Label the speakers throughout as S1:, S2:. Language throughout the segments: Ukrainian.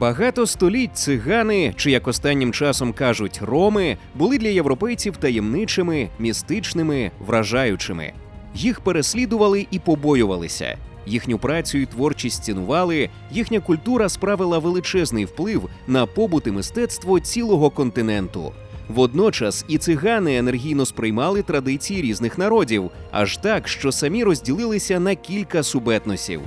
S1: Багато століть цигани, чи як останнім часом кажуть, роми, були для європейців таємничими, містичними, вражаючими. Їх переслідували і побоювалися. Їхню працю і творчість цінували, їхня культура справила величезний вплив на побут і мистецтво цілого континенту. Водночас і цигани енергійно сприймали традиції різних народів, аж так, що самі розділилися на кілька субетносів.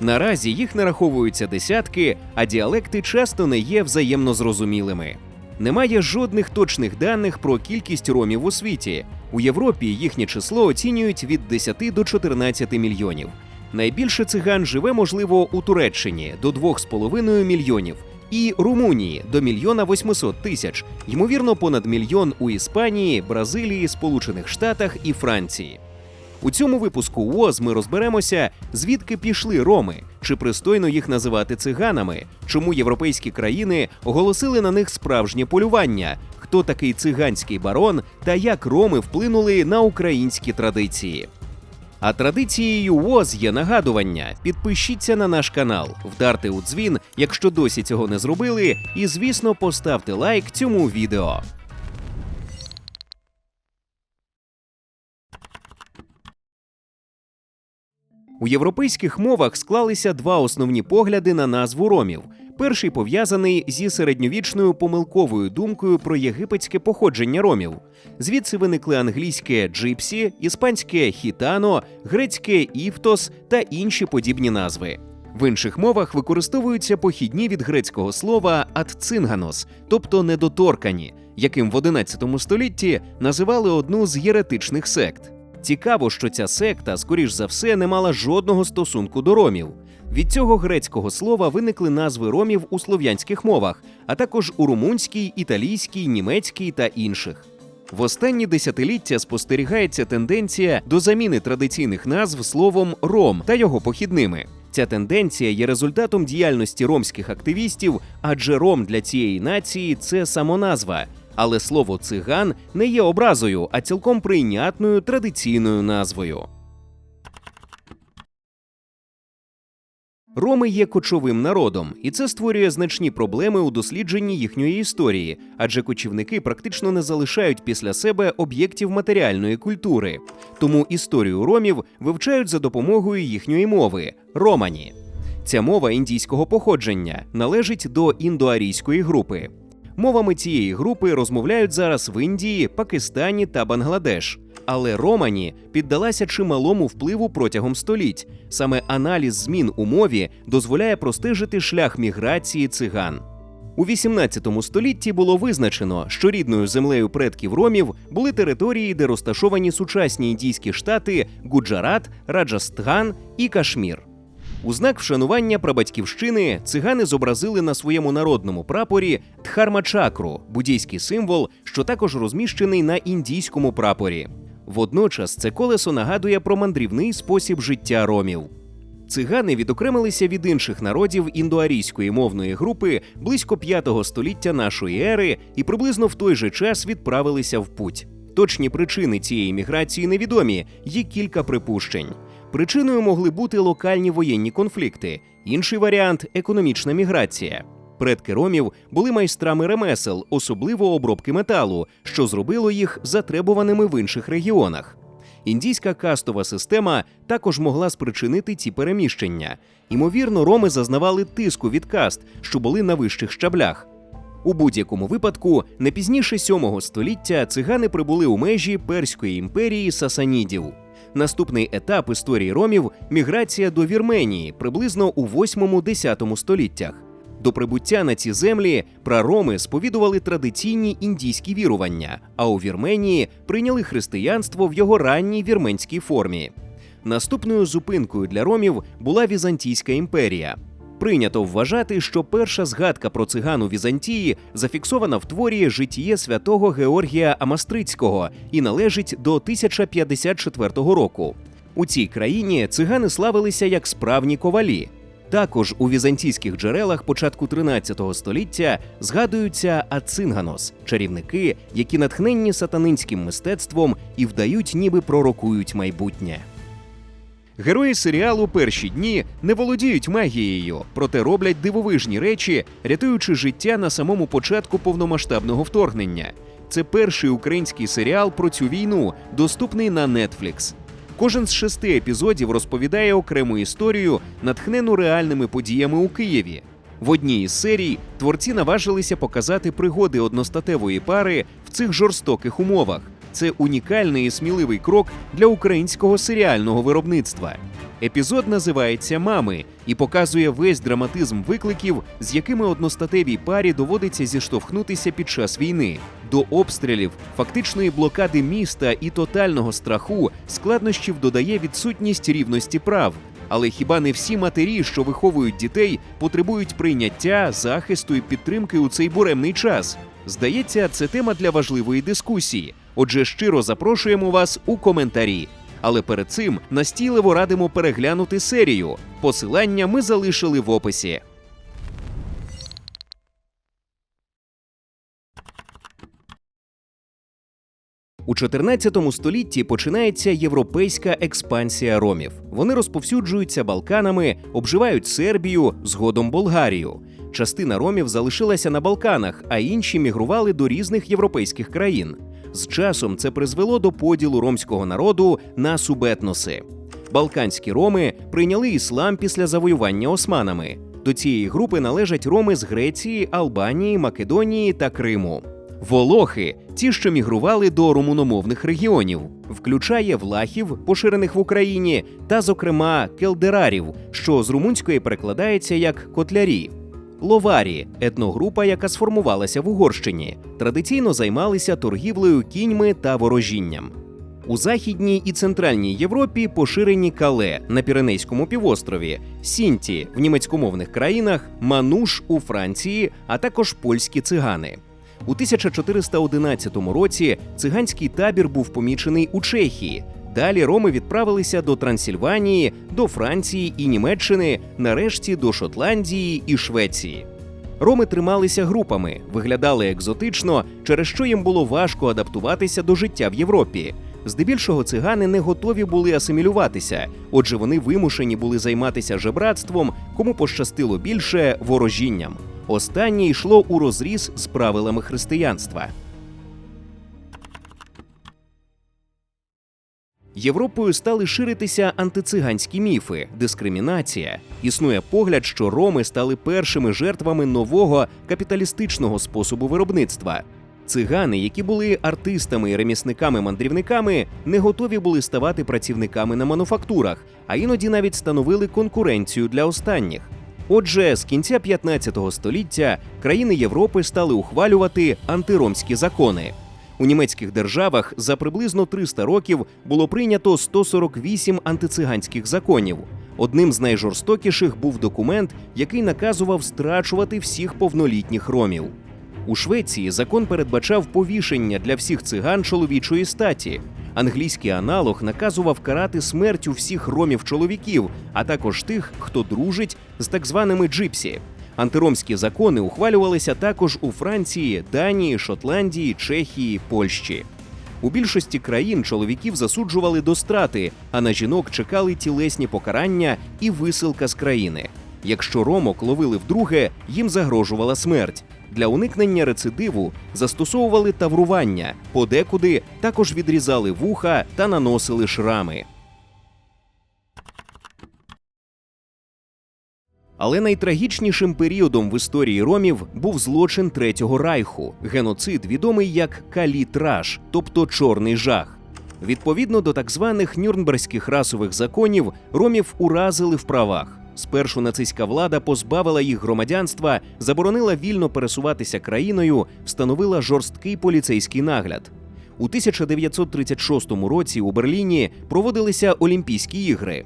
S1: Наразі їх нараховуються десятки, а діалекти часто не є взаємно зрозумілими. Немає жодних точних даних про кількість ромів у світі. У Європі їхнє число оцінюють від 10 до 14 мільйонів. Найбільше циган живе, можливо, у Туреччині до 2,5 мільйонів, і Румунії до мільйона 800 тисяч, ймовірно, понад мільйон у Іспанії, Бразилії, Сполучених Штатах і Франції. У цьому випуску УОЗ ми розберемося, звідки пішли роми, чи пристойно їх називати циганами, чому європейські країни оголосили на них справжнє полювання, хто такий циганський барон та як роми вплинули на українські традиції. А традицією УОЗ є нагадування. Підпишіться на наш канал, вдарте у дзвін, якщо досі цього не зробили, і звісно, поставте лайк цьому відео. У європейських мовах склалися два основні погляди на назву ромів. Перший пов'язаний зі середньовічною помилковою думкою про єгипетське походження ромів. Звідси виникли англійське джипсі, іспанське хітано, грецьке іфтос та інші подібні назви. В інших мовах використовуються похідні від грецького слова «адцинганос», тобто недоторкані, яким в 11 столітті називали одну з єретичних сект. Цікаво, що ця секта, скоріш за все, не мала жодного стосунку до ромів. Від цього грецького слова виникли назви ромів у слов'янських мовах, а також у румунській, італійській, німецькій та інших. В останні десятиліття спостерігається тенденція до заміни традиційних назв словом ром та його похідними. Ця тенденція є результатом діяльності ромських активістів, адже ром для цієї нації це самоназва. Але слово циган не є образою, а цілком прийнятною традиційною назвою. Роми є кочовим народом, і це створює значні проблеми у дослідженні їхньої історії, адже кочівники практично не залишають після себе об'єктів матеріальної культури. Тому історію ромів вивчають за допомогою їхньої мови романі. Ця мова індійського походження належить до індоарійської групи. Мовами цієї групи розмовляють зараз в Індії, Пакистані та Бангладеш. Але Романі піддалася чималому впливу протягом століть. Саме аналіз змін у мові дозволяє простежити шлях міграції циган. У 18 столітті було визначено, що рідною землею предків ромів були території, де розташовані сучасні індійські штати Гуджарат, Раджастган і Кашмір. У знак вшанування прабатьківщини цигани зобразили на своєму народному прапорі дхарма-чакру, буддійський символ, що також розміщений на індійському прапорі. Водночас це колесо нагадує про мандрівний спосіб життя ромів. Цигани відокремилися від інших народів індоарійської мовної групи близько 5 століття нашої ери і приблизно в той же час відправилися в путь. Точні причини цієї міграції невідомі, є кілька припущень. Причиною могли бути локальні воєнні конфлікти, інший варіант економічна міграція. Предки ромів були майстрами ремесел, особливо обробки металу, що зробило їх затребуваними в інших регіонах. Індійська кастова система також могла спричинити ці переміщення. Ймовірно, роми зазнавали тиску від каст, що були на вищих щаблях. У будь-якому випадку, не пізніше 7 століття цигани прибули у межі Перської імперії сасанідів. Наступний етап історії ромів міграція до Вірменії приблизно у 8-10 століттях. До прибуття на ці землі прароми сповідували традиційні індійські вірування, а у Вірменії прийняли християнство в його ранній вірменській формі. Наступною зупинкою для ромів була Візантійська імперія. Прийнято вважати, що перша згадка про циган у Візантії зафіксована в творі житіє святого Георгія Амастрицького і належить до 1054 року. У цій країні цигани славилися як справні ковалі. Також у візантійських джерелах початку 13 століття згадуються ацинганос чарівники, які натхненні сатанинським мистецтвом і вдають, ніби пророкують майбутнє. Герої серіалу перші дні не володіють магією, проте роблять дивовижні речі, рятуючи життя на самому початку повномасштабного вторгнення. Це перший український серіал про цю війну, доступний на Netflix. Кожен з шести епізодів розповідає окрему історію, натхнену реальними подіями у Києві. В одній із серій творці наважилися показати пригоди одностатевої пари в цих жорстоких умовах. Це унікальний і сміливий крок для українського серіального виробництва. Епізод називається Мами і показує весь драматизм викликів, з якими одностатевій парі доводиться зіштовхнутися під час війни. До обстрілів, фактичної блокади міста і тотального страху складнощів додає відсутність рівності прав. Але хіба не всі матері, що виховують дітей, потребують прийняття, захисту і підтримки у цей буремний час? Здається, це тема для важливої дискусії. Отже, щиро запрошуємо вас у коментарі. Але перед цим настійливо радимо переглянути серію. Посилання ми залишили в описі. У 14 столітті починається європейська експансія ромів. Вони розповсюджуються Балканами, обживають Сербію, згодом Болгарію. Частина ромів залишилася на Балканах, а інші мігрували до різних європейських країн. З часом це призвело до поділу ромського народу на субетноси. Балканські роми прийняли іслам після завоювання османами. До цієї групи належать роми з Греції, Албанії, Македонії та Криму. Волохи ті, що мігрували до румуномовних регіонів, включає влахів, поширених в Україні, та, зокрема, келдерарів, що з румунської перекладається як котлярі. Ловарі етногрупа, яка сформувалася в Угорщині, традиційно займалися торгівлею кіньми та ворожінням. У західній і центральній Європі поширені кале на Піренейському півострові, сінті в німецькомовних країнах, мануш у Франції, а також польські цигани. У 1411 році циганський табір був помічений у Чехії. Далі роми відправилися до Трансильванії, до Франції і Німеччини, нарешті до Шотландії і Швеції. Роми трималися групами, виглядали екзотично, через що їм було важко адаптуватися до життя в Європі. Здебільшого цигани не готові були асимілюватися, отже, вони вимушені були займатися жебратством, кому пощастило більше ворожінням. Останнє йшло у розріз з правилами християнства. Європою стали ширитися антициганські міфи, дискримінація. Існує погляд, що роми стали першими жертвами нового капіталістичного способу виробництва. Цигани, які були артистами і ремісниками-мандрівниками, не готові були ставати працівниками на мануфактурах, а іноді навіть становили конкуренцію для останніх. Отже, з кінця 15 століття країни Європи стали ухвалювати антиромські закони. У німецьких державах за приблизно 300 років було прийнято 148 антициганських законів. Одним з найжорстокіших був документ, який наказував страчувати всіх повнолітніх ромів. У Швеції закон передбачав повішення для всіх циган чоловічої статі. Англійський аналог наказував карати смертю всіх ромів-чоловіків, а також тих, хто дружить з так званими джипсі. Антиромські закони ухвалювалися також у Франції, Данії, Шотландії, Чехії, Польщі. У більшості країн чоловіків засуджували до страти, а на жінок чекали тілесні покарання і висилка з країни. Якщо ромок ловили вдруге, їм загрожувала смерть. Для уникнення рецидиву застосовували таврування, подекуди також відрізали вуха та наносили шрами. Але найтрагічнішим періодом в історії ромів був злочин Третього райху геноцид, відомий як калітраж, тобто чорний жах. Відповідно до так званих нюрнберзьких расових законів, ромів уразили в правах. Спершу нацистська влада позбавила їх громадянства, заборонила вільно пересуватися країною, встановила жорсткий поліцейський нагляд. У 1936 році у Берліні проводилися Олімпійські ігри.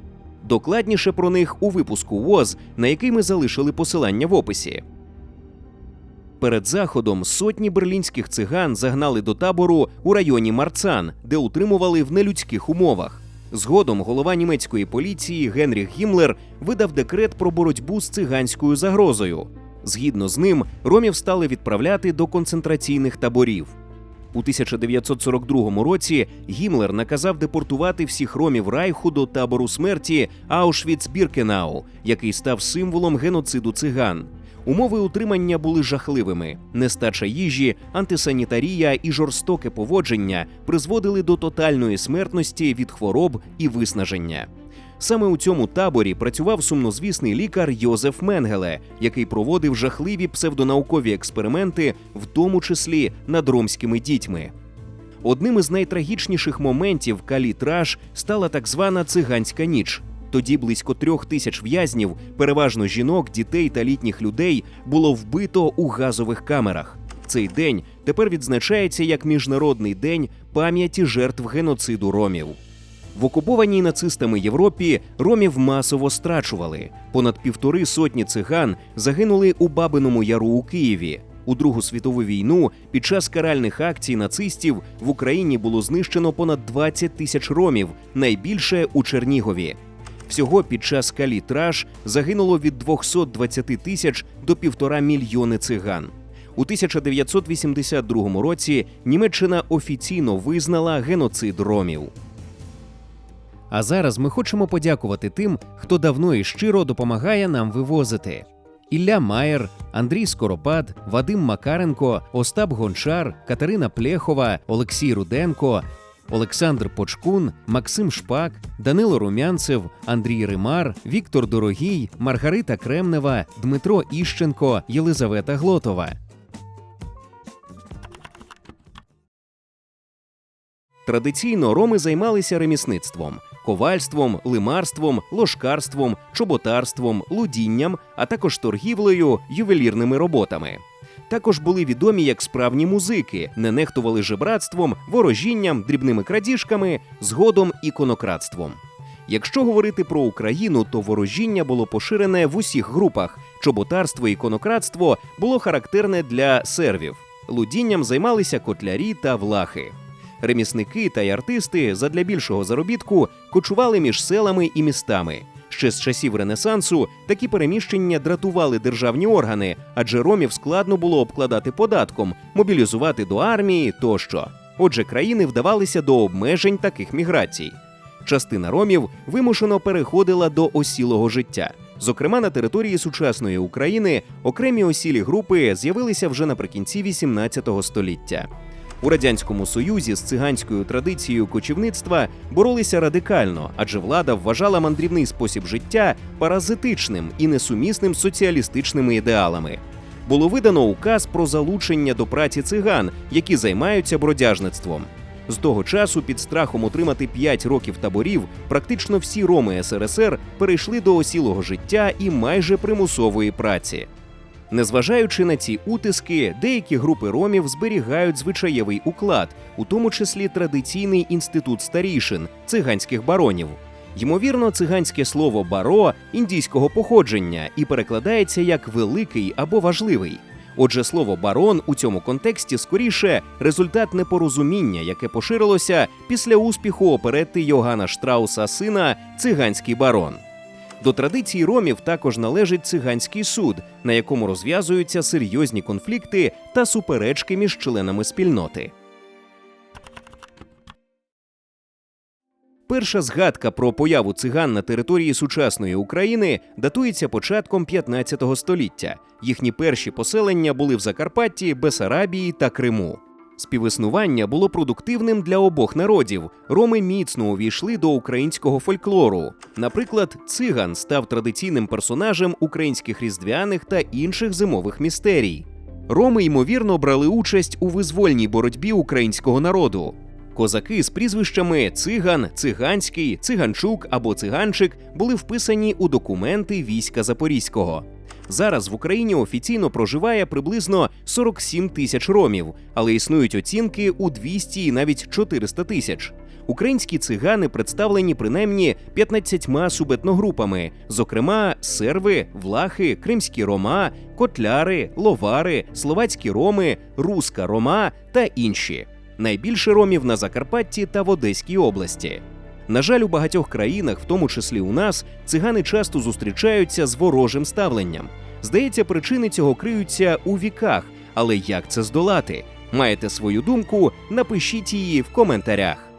S1: Докладніше про них у випуску ВОЗ, на який ми залишили посилання в описі. Перед заходом сотні берлінських циган загнали до табору у районі Марцан, де утримували в нелюдських умовах. Згодом голова німецької поліції Генріх Гімлер видав декрет про боротьбу з циганською загрозою. Згідно з ним, ромів стали відправляти до концентраційних таборів. У 1942 році Гімлер наказав депортувати всіх ромів Райху до табору смерті Аушвіц-Біркенау, який став символом геноциду циган. Умови утримання були жахливими. Нестача їжі, антисанітарія і жорстоке поводження призводили до тотальної смертності від хвороб і виснаження. Саме у цьому таборі працював сумнозвісний лікар Йозеф Менгеле, який проводив жахливі псевдонаукові експерименти, в тому числі над ромськими дітьми. Одним із найтрагічніших моментів калітраж стала так звана циганська ніч. Тоді близько трьох тисяч в'язнів, переважно жінок, дітей та літніх людей, було вбито у газових камерах. Цей день тепер відзначається як міжнародний день пам'яті жертв геноциду ромів. В окупованій нацистами Європі ромів масово страчували. Понад півтори сотні циган загинули у Бабиному Яру у Києві. У Другу світову війну під час каральних акцій нацистів в Україні було знищено понад 20 тисяч ромів, найбільше у Чернігові. Всього під час калітраж загинуло від 220 тисяч до півтора мільйони циган. У 1982 році Німеччина офіційно визнала геноцид ромів. А зараз ми хочемо подякувати тим, хто давно і щиро допомагає нам вивозити. Ілля Маєр, Андрій Скоропад, Вадим Макаренко, Остап Гончар, Катерина Плєхова, Олексій Руденко, Олександр Почкун, Максим Шпак, Данило Румянцев, Андрій Римар, Віктор Дорогій, Маргарита Кремнева, Дмитро Іщенко, Єлизавета Глотова. Традиційно роми займалися ремісництвом, ковальством, лимарством, ложкарством, чоботарством, лудінням, а також торгівлею, ювелірними роботами. Також були відомі як справні музики, не нехтували жебратством, ворожінням, дрібними крадіжками, згодом іконократством. Якщо говорити про Україну, то ворожіння було поширене в усіх групах. Чоботарство і іконократство було характерне для сервів. Лудінням займалися котлярі та влахи. Ремісники та й артисти задля більшого заробітку кочували між селами і містами. Ще з часів Ренесансу такі переміщення дратували державні органи, адже ромів складно було обкладати податком, мобілізувати до армії тощо. Отже, країни вдавалися до обмежень таких міграцій. Частина ромів вимушено переходила до осілого життя. Зокрема, на території сучасної України окремі осілі групи з'явилися вже наприкінці XVIII століття. У радянському союзі з циганською традицією кочівництва боролися радикально, адже влада вважала мандрівний спосіб життя паразитичним і несумісним з соціалістичними ідеалами. Було видано указ про залучення до праці циган, які займаються бродяжництвом. З того часу, під страхом отримати 5 років таборів, практично всі роми СРСР перейшли до осілого життя і майже примусової праці. Незважаючи на ці утиски, деякі групи ромів зберігають звичаєвий уклад, у тому числі традиційний інститут старішин циганських баронів. Ймовірно, циганське слово баро індійського походження і перекладається як великий або важливий. Отже, слово барон у цьому контексті скоріше результат непорозуміння, яке поширилося після успіху оперети Йогана Штрауса сина Циганський барон. До традиції ромів також належить циганський суд, на якому розв'язуються серйозні конфлікти та суперечки між членами спільноти. Перша згадка про появу циган на території сучасної України датується початком 15 століття. Їхні перші поселення були в Закарпатті, Бесарабії та Криму. Співіснування було продуктивним для обох народів. Роми міцно увійшли до українського фольклору. Наприклад, циган став традиційним персонажем українських різдвяних та інших зимових містерій. Роми ймовірно брали участь у визвольній боротьбі українського народу. Козаки з прізвищами циган, циганський, циганчук або циганчик були вписані у документи війська Запорізького. Зараз в Україні офіційно проживає приблизно 47 тисяч ромів, але існують оцінки у 200 і навіть 400 тисяч. Українські цигани представлені принаймні 15 субетногрупами, зокрема серви, влахи, кримські рома, котляри, ловари, словацькі роми, руска рома та інші. Найбільше ромів на Закарпатті та в Одеській області. На жаль, у багатьох країнах, в тому числі у нас, цигани часто зустрічаються з ворожим ставленням. Здається, причини цього криються у віках, але як це здолати? Маєте свою думку? Напишіть її в коментарях.